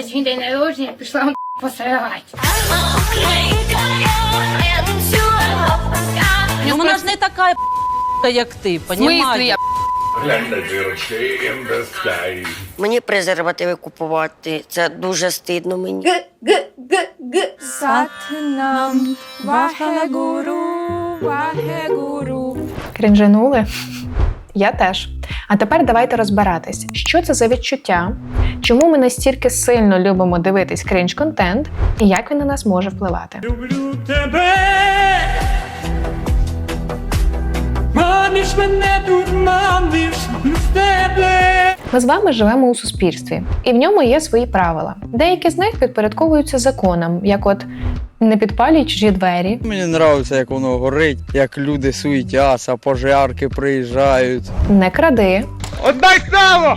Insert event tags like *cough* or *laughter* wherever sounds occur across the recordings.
на свій день народження пішла *laughs* посирати. Ну вона ж не така *laughs* як ти, понімаєш? *laughs* Мені презервативи купувати. Це дуже стидно мені. Сатнам Вахегуру, Вахегуру. Я теж. А тепер давайте розбиратись, що це за відчуття, чому ми настільки сильно любимо дивитись крінж-контент і як він на нас може впливати. Люблю тебе. Маниш мене тут, маниш люблю тебе. Ми з вами живемо у суспільстві, і в ньому є свої правила. Деякі з них підпорядковуються законам, як от не підпалюй чужі двері, Мені подобається, як воно горить, як люди суетяться, пожарки приїжджають. не кради, Отдай право!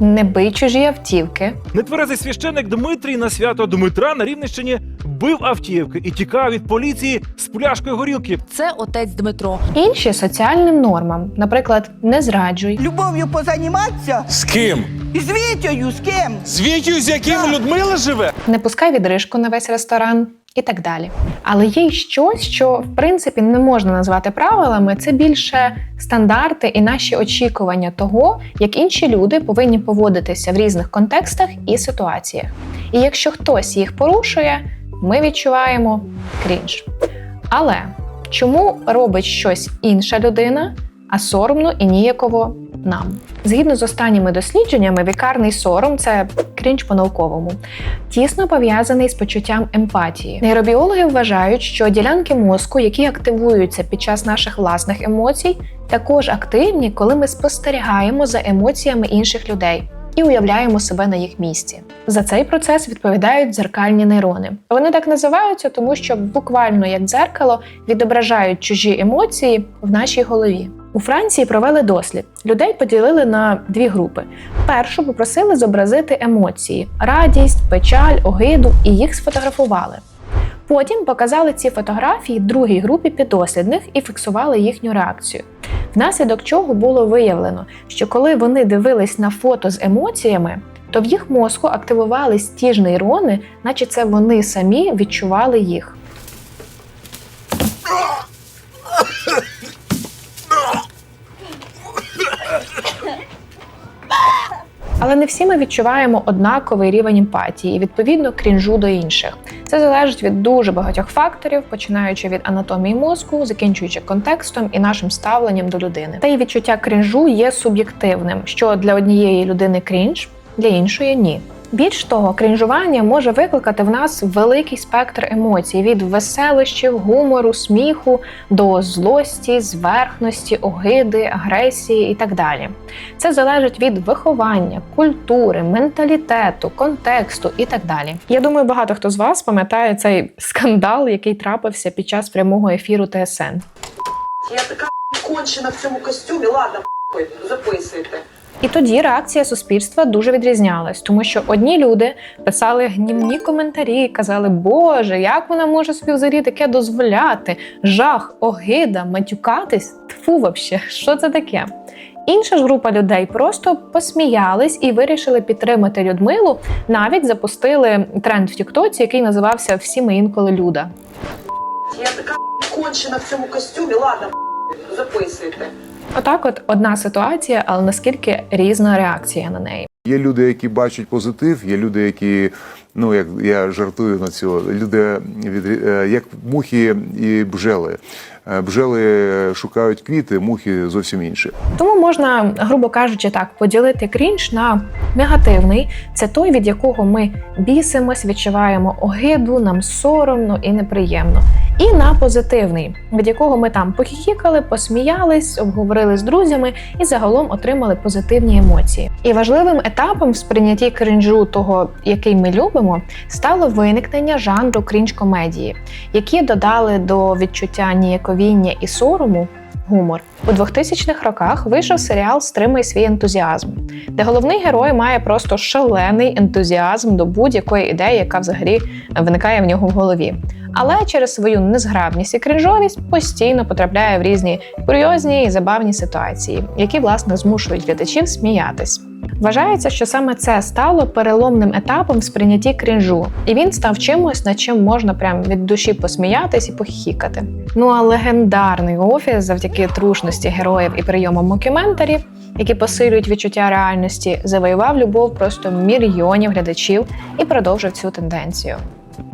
Не бий чужі автівки, Нетверезий священик Дмитрій на свято Дмитра на Рівненщині бив автівки і тікав від поліції з пляшкою горілки. Це отець Дмитро. інші соціальним нормам, наприклад, не зраджуй, Любов'ю позаніматися? З ким? З Вітєю, з ким? З Вітю, з яким Людмила живе? не пускай відрижку на весь ресторан і так далі. Але є й щось, що в принципі не можна назвати правилами. Це більше стандарти і наші очікування того, як інші люди повинні поводитися в різних контекстах і ситуаціях. І якщо хтось їх порушує, ми відчуваємо крінж. Але чому робить щось інша людина, а соромно і ніяково нам? Згідно з останніми дослідженнями, вікарний сором це крінж по-науковому тісно пов'язаний з почуттям емпатії. Нейробіологи вважають, що ділянки мозку, які активуються під час наших власних емоцій, також активні, коли ми спостерігаємо за емоціями інших людей. І уявляємо себе на їх місці. За цей процес відповідають дзеркальні нейрони. Вони так називаються, тому що буквально як дзеркало відображають чужі емоції в нашій голові. У Франції провели дослід. Людей поділили на дві групи. Першу попросили зобразити емоції: радість, печаль, огиду, і їх сфотографували. Потім показали ці фотографії другій групі піддослідних і фіксували їхню реакцію. Внаслідок чого було виявлено, що коли вони дивились на фото з емоціями, то в їх мозку активувались ті ж нейрони, наче це вони самі відчували їх. Але не всі ми відчуваємо однаковий рівень емпатії і відповідно крінжу до інших. Це залежить від дуже багатьох факторів, починаючи від анатомії мозку, закінчуючи контекстом і нашим ставленням до людини. Та й відчуття крінжу є суб'єктивним, що для однієї людини крінж, для іншої ні. Більш того, крінжування може викликати в нас великий спектр емоцій від веселощів, гумору, сміху до злості, зверхності, огиди, агресії і так далі. Це залежить від виховання, культури, менталітету, контексту і так далі. Я думаю, багато хто з вас пам'ятає цей скандал, який трапився під час прямого ефіру ТСН. Я така кончена в цьому костюмі. Ладно, записуйте. І тоді реакція суспільства дуже відрізнялась, тому що одні люди писали гнівні коментарі, казали, Боже, як вона може собі взагалі таке дозволяти? Жах, огида, матюкатись? Тфу, вообще, що це таке? Інша ж група людей просто посміялись і вирішили підтримати Людмилу. Навіть запустили тренд в Тіктоці, який називався Всі ми інколи люда. Я така кончена в цьому костюмі. Ладно, записуйте. Отак, от одна ситуація, але наскільки різна реакція на неї. Є люди, які бачать позитив, є люди, які, ну як я жартую на цього, люди від, е, як мухи і бжели. Е, Бжели шукають квіти, мухи зовсім інші. Тому можна, грубо кажучи, так поділити крінж на негативний це той, від якого ми бісимось, відчуваємо огиду, нам соромно і неприємно. І на позитивний, від якого ми там похіхікали, посміялись, обговорили з друзями і загалом отримали позитивні емоції. І важливим етапом в сприйнятті крінжу, того, який ми любимо, стало виникнення жанру крінж-комедії, які додали до відчуття ніяковіння і сорому гумор. У 2000-х роках вийшов серіал Стримай свій ентузіазм, де головний герой має просто шалений ентузіазм до будь-якої ідеї, яка взагалі виникає в нього в голові. Але через свою незграбність і кринжовість постійно потрапляє в різні курйозні і забавні ситуації, які власне змушують глядачів сміятись. Вважається, що саме це стало переломним етапом в сприйнятті крінжу, і він став чимось, над чим можна прям від душі посміятись і похіхікати. Ну а легендарний офіс, завдяки трушності героїв і прийомам мокюментарів, які посилюють відчуття реальності, завоював любов просто мільйонів глядачів і продовжив цю тенденцію.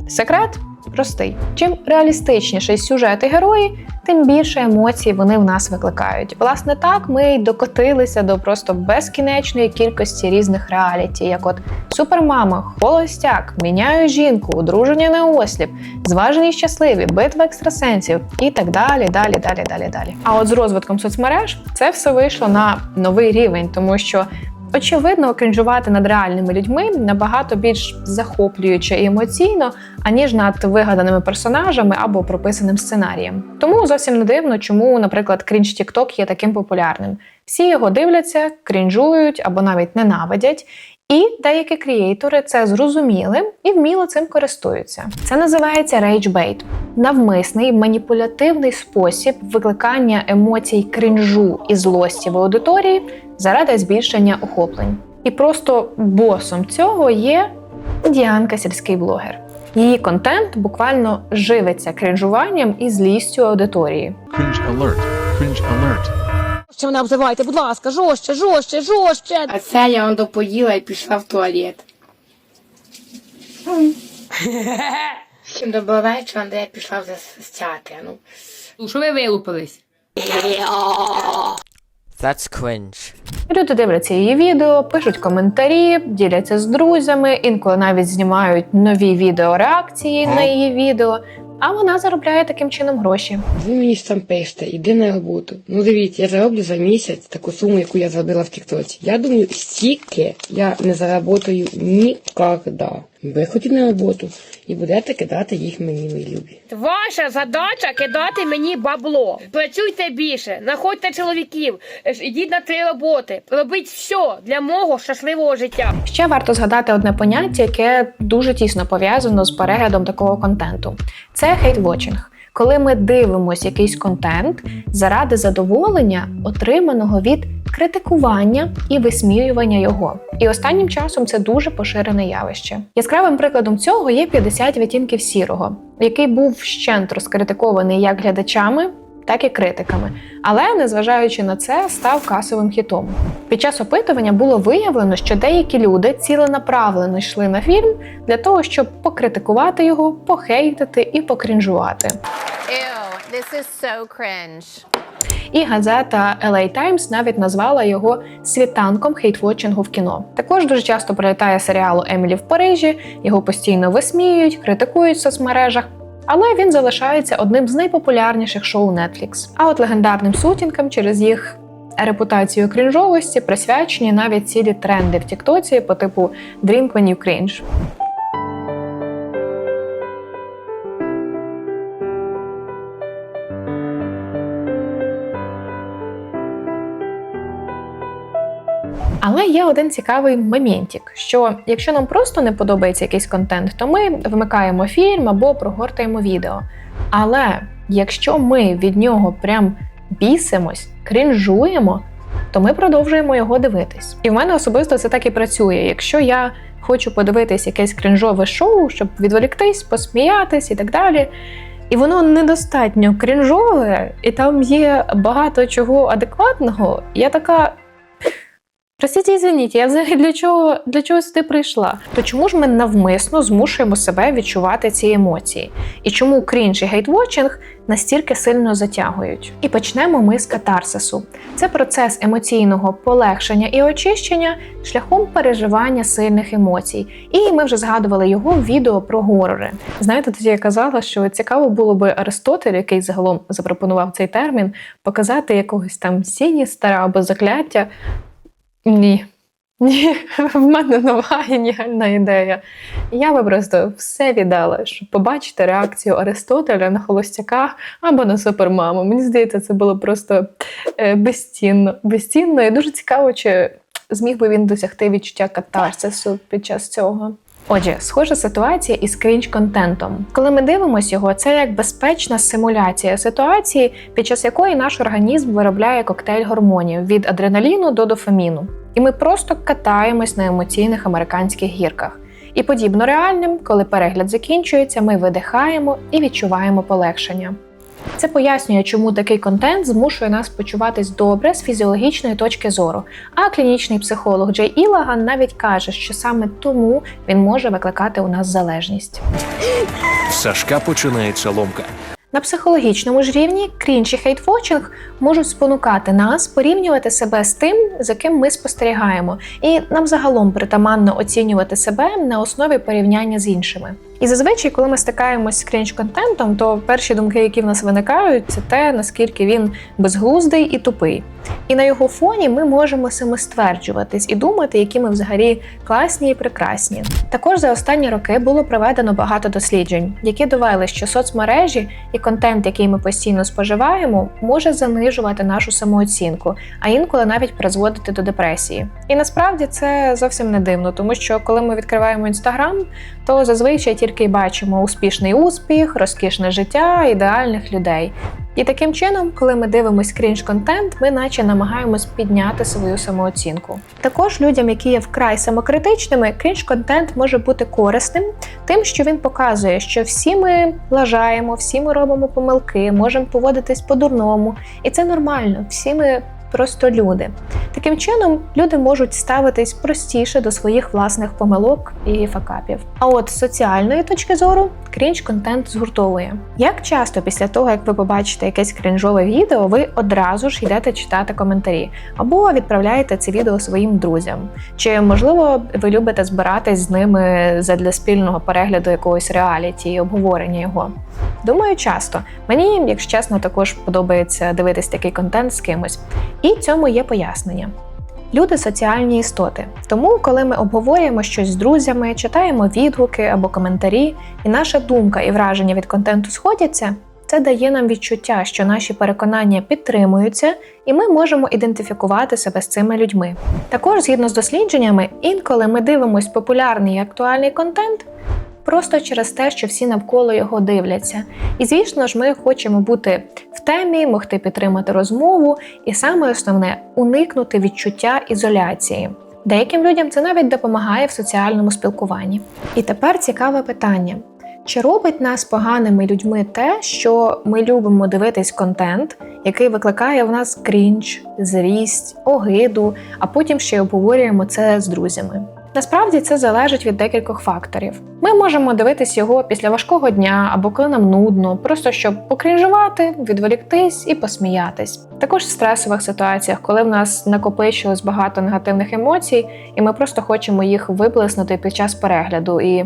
Секрет простий: чим реалістичніший сюжет і герої, тим більше емоцій вони в нас викликають. Власне, так ми й докотилися до просто безкінечної кількості різних реаліті, як от супермама, холостяк, міняю жінку, одруження на осліп, зважені щасливі, битва екстрасенсів і так далі, далі, далі, далі, далі. А от з розвитком соцмереж це все вийшло на новий рівень, тому що Очевидно, крінжувати над реальними людьми набагато більш захоплююче і емоційно, аніж над вигаданими персонажами або прописаним сценарієм. Тому зовсім не дивно, чому, наприклад, крінж TikTok є таким популярним. Всі його дивляться, крінжують або навіть ненавидять. І деякі креатори це зрозуміли і вміло цим користуються. Це називається рейджбейт – навмисний маніпулятивний спосіб викликання емоцій крінжу і злості в аудиторії заради збільшення охоплень. І просто босом цього є Діанка, сільський блогер. Її контент буквально живиться крінжуванням і злістю аудиторії. Cringe alert. Cringe alert. Що мене обзиваєте, будь ласка, жорстче, жорстче, жорстче. А це я он допоїла і пішла в туалет. Всім доброго вечора, де я пішла вже з театру. Ну, що ви вилупились? That's cringe. Люди дивляться її відео, пишуть коментарі, діляться з друзями, інколи навіть знімають нові відео реакції на її відео. А вона заробляє таким чином гроші. Ви мені ж там пишете, іди на роботу. Ну дивіться, я зароблю за місяць таку суму, яку я заробила в Тіктоці. Я думаю, стільки я не заработаю ніколи. Виходіть на роботу і будете кидати їх мені, мої любі. Ваша задача кидати мені бабло. Працюйте більше, знаходьте чоловіків, ідіть на три роботи, робіть все для мого щасливого життя. Ще варто згадати одне поняття, яке дуже тісно пов'язано з переглядом такого контенту. Це хейтвотчинг. Коли ми дивимося якийсь контент заради задоволення, отриманого від критикування і висміювання його. І останнім часом це дуже поширене явище. Яскравим прикладом цього є 50 відтінків сірого, який був вщент розкритикований як глядачами, так і критиками. Але незважаючи на це, став касовим хітом. Під час опитування було виявлено, що деякі люди ціленаправлено йшли на фільм для того, щоб покритикувати його, похейтити і покрінжувати. Ew, this is so cringe. І газета LA Times навіть назвала його світанком хейтвотчингу в кіно. Також дуже часто прилітає серіалу Емілі в Парижі, його постійно висміюють, критикують в соцмережах. Але він залишається одним з найпопулярніших шоу Netflix. А от легендарним сутінкам через їх репутацію крінжовості присвячені навіть цілі тренди в Тіктоці по типу Drink when you cringe. Але є один цікавий моментик, що якщо нам просто не подобається якийсь контент, то ми вмикаємо фільм або прогортаємо відео. Але якщо ми від нього прям бісимось, крінжуємо, то ми продовжуємо його дивитись. І в мене особисто це так і працює. Якщо я хочу подивитись якесь крінжове шоу, щоб відволіктись, посміятись і так далі. І воно недостатньо крінжове, і там є багато чого адекватного. Я така. Простіть, извиніть, я взагалі для чого для чого сюди прийшла? То чому ж ми навмисно змушуємо себе відчувати ці емоції? І чому крінж і гейтвотчинг настільки сильно затягують? І почнемо ми з катарсису. Це процес емоційного полегшення і очищення шляхом переживання сильних емоцій. І ми вже згадували його в відео про горори. Знаєте, тоді я казала, що цікаво було би Аристотель, який загалом запропонував цей термін, показати якогось там сіністера або закляття. Ні. *laughs* Ні, в мене нова геніальна ідея. Я би просто все віддала, щоб побачити реакцію Аристотеля на холостяка або на супермаму. Мені здається, це було просто е, безцінно. Безцінно і дуже цікаво, чи зміг би він досягти відчуття катарсису під час цього. Отже, схожа ситуація із крінж-контентом. Коли ми дивимося його, це як безпечна симуляція ситуації, під час якої наш організм виробляє коктейль гормонів від адреналіну до дофаміну. і ми просто катаємось на емоційних американських гірках. І подібно реальним, коли перегляд закінчується, ми видихаємо і відчуваємо полегшення. Це пояснює, чому такий контент змушує нас почуватись добре з фізіологічної точки зору. А клінічний психолог Джей Ілаган навіть каже, що саме тому він може викликати у нас залежність. В Сашка починається ломка. На психологічному ж рівні крінж і хейтвотчинг можуть спонукати нас порівнювати себе з тим, за ким ми спостерігаємо, і нам загалом притаманно оцінювати себе на основі порівняння з іншими. І зазвичай, коли ми стикаємось з крінж-контентом, то перші думки, які в нас виникають, це те, наскільки він безглуздий і тупий. І на його фоні ми можемо самостверджуватись і думати, які ми взагалі класні і прекрасні. Також за останні роки було проведено багато досліджень, які довели, що соцмережі і контент, який ми постійно споживаємо, може занижувати нашу самооцінку, а інколи навіть призводити до депресії. І насправді це зовсім не дивно, тому що коли ми відкриваємо інстаграм, то зазвичай тільки бачимо успішний успіх, розкішне життя, ідеальних людей. І таким чином, коли ми дивимось крінж-контент, ми наче намагаємось підняти свою самооцінку. Також людям, які є вкрай самокритичними, крінж-контент може бути корисним, тим, що він показує, що всі ми лажаємо, всі ми робимо помилки, можемо поводитись по-дурному, і це нормально. Всі ми просто люди. Таким чином, люди можуть ставитись простіше до своїх власних помилок і факапів. А от з соціальної точки зору крінж контент згуртовує. Як часто після того, як ви побачите якесь крінжове відео, ви одразу ж йдете читати коментарі або відправляєте це відео своїм друзям? Чи можливо ви любите збиратись з ними задля спільного перегляду якогось реаліті і обговорення його? Думаю, часто. Мені, якщо чесно, також подобається дивитись такий контент з кимось. І цьому є пояснення. Люди соціальні істоти. Тому, коли ми обговорюємо щось з друзями, читаємо відгуки або коментарі, і наша думка і враження від контенту сходяться, це дає нам відчуття, що наші переконання підтримуються, і ми можемо ідентифікувати себе з цими людьми. Також, згідно з дослідженнями, інколи ми дивимось популярний і актуальний контент. Просто через те, що всі навколо його дивляться. І звісно ж, ми хочемо бути в темі, могти підтримати розмову, і саме основне уникнути відчуття ізоляції. Деяким людям це навіть допомагає в соціальному спілкуванні. І тепер цікаве питання: чи робить нас поганими людьми те, що ми любимо дивитись контент, який викликає в нас крінж, зрість, огиду, а потім ще й обговорюємо це з друзями? Насправді це залежить від декількох факторів. Ми можемо дивитись його після важкого дня або коли нам нудно, просто щоб покрінжувати, відволіктись і посміятись. Також в стресових ситуаціях, коли в нас накопичилось багато негативних емоцій, і ми просто хочемо їх виплеснути під час перегляду і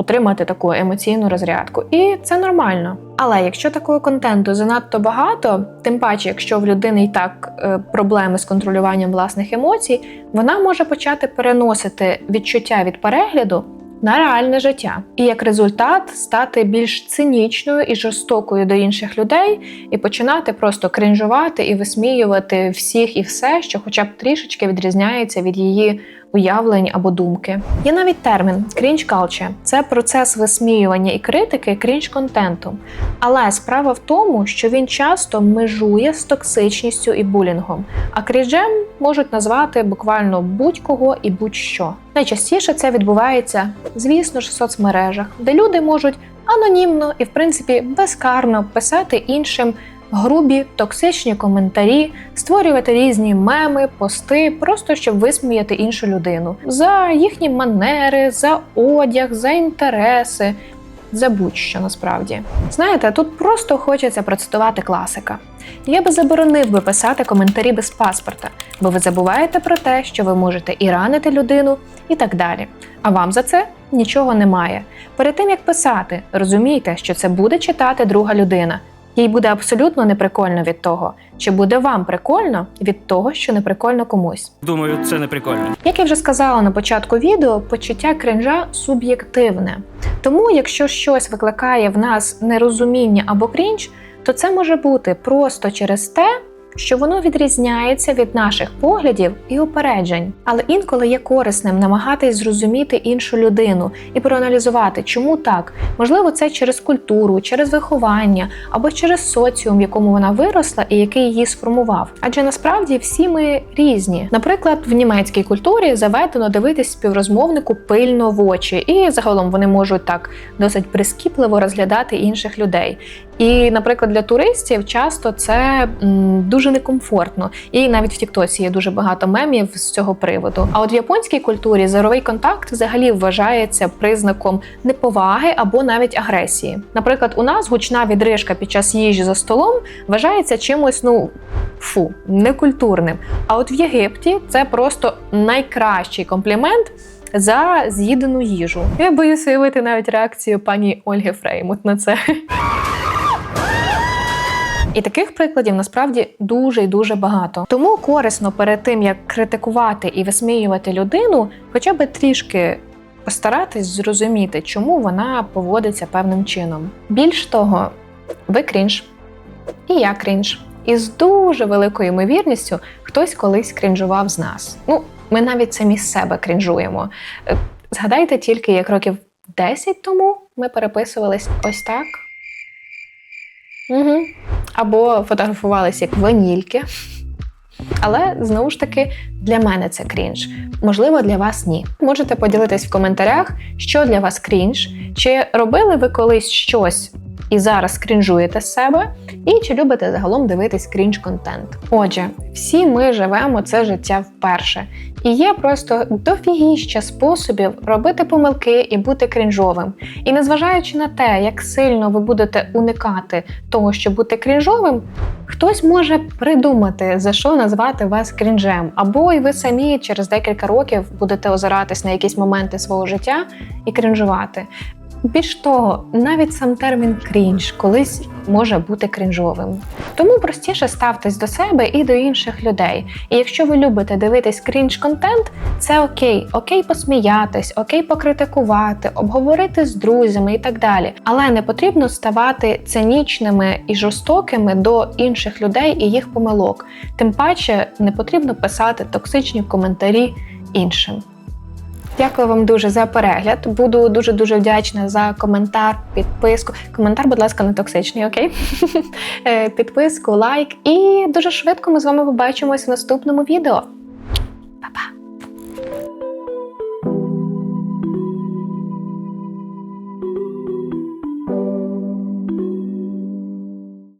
отримати таку емоційну розрядку. І це нормально. Але якщо такого контенту занадто багато, тим паче, якщо в людини і так е, проблеми з контролюванням власних емоцій, вона може почати переносити відчуття від перегляду на реальне життя, і як результат стати більш цинічною і жорстокою до інших людей, і починати просто кринжувати і висміювати всіх і все, що хоча б трішечки відрізняється від її уявлень або думки. Є навіть термін крінж culture – це процес висміювання і критики крінж контенту. Але справа в тому, що він часто межує з токсичністю і булінгом, а крінжем можуть назвати буквально будь-кого і будь-що. Найчастіше це відбувається, звісно ж, в соцмережах, де люди можуть анонімно і, в принципі, безкарно писати іншим грубі, токсичні коментарі, створювати різні меми, пости, просто щоб висміяти іншу людину за їхні манери, за одяг, за інтереси. За будь-що насправді знаєте, тут просто хочеться процитувати класика. Я би заборонив би писати коментарі без паспорта, бо ви забуваєте про те, що ви можете і ранити людину, і так далі. А вам за це нічого немає. Перед тим як писати, розумійте, що це буде читати друга людина. Їй буде абсолютно неприкольно від того, чи буде вам прикольно від того, що неприкольно комусь. Думаю, це не прикольно. Як я вже сказала на початку відео, почуття кринжа суб'єктивне. Тому, якщо щось викликає в нас нерозуміння або крінж, то це може бути просто через те, що воно відрізняється від наших поглядів і упереджень. Але інколи є корисним намагатись зрозуміти іншу людину і проаналізувати, чому так. Можливо, це через культуру, через виховання або через соціум, в якому вона виросла і який її сформував. Адже насправді всі ми різні. Наприклад, в німецькій культурі заведено дивитись співрозмовнику пильно в очі, і загалом вони можуть так досить прискіпливо розглядати інших людей. І, наприклад, для туристів часто це дуже некомфортно. І навіть в Тіктосі є дуже багато мемів з цього приводу. А от в японській культурі зоровий контакт взагалі вважається признаком неповаги або навіть агресії. Наприклад, у нас гучна відрижка під час їжі за столом вважається чимось, ну фу, некультурним. А от в Єгипті це просто найкращий комплімент. За з'їдену їжу. Я боюся уявити навіть реакцію пані Ольги Фреймут на це. І таких прикладів насправді дуже і дуже багато. Тому корисно перед тим як критикувати і висміювати людину, хоча б трішки постаратись зрозуміти, чому вона поводиться певним чином. Більш того, ви крінж, і я крінж. І з дуже великою ймовірністю хтось колись крінжував з нас. Ну, ми навіть самі з себе крінжуємо. Е, Згадайте тільки, як років 10 тому ми переписувались ось так. Угу. Або фотографувалися як ванільки. Але знову ж таки для мене це крінж. Можливо, для вас ні. Можете поділитись в коментарях, що для вас крінж, чи робили ви колись щось і зараз крінжуєте з себе, і чи любите загалом дивитись крінж-контент. Отже, всі ми живемо це життя вперше, і є просто дофігіща способів робити помилки і бути крінжовим. І незважаючи на те, як сильно ви будете уникати того, щоб бути крінжовим, хтось може придумати, за що назвати вас крінжем, або і ви самі через декілька років будете озиратись на якісь моменти свого життя і крінжувати. Більш того, навіть сам термін крінж колись може бути крінжовим. Тому простіше ставтесь до себе і до інших людей. І якщо ви любите дивитись крінж-контент, це окей, окей посміятись, окей покритикувати, обговорити з друзями і так далі. Але не потрібно ставати цинічними і жорстокими до інших людей і їх помилок. Тим паче не потрібно писати токсичні коментарі іншим. Дякую вам дуже за перегляд. Буду дуже дуже вдячна за коментар, підписку. Коментар, будь ласка, не токсичний, окей? *laughs* Е, Підписку, лайк. І дуже швидко ми з вами побачимось в наступному відео. Па-па!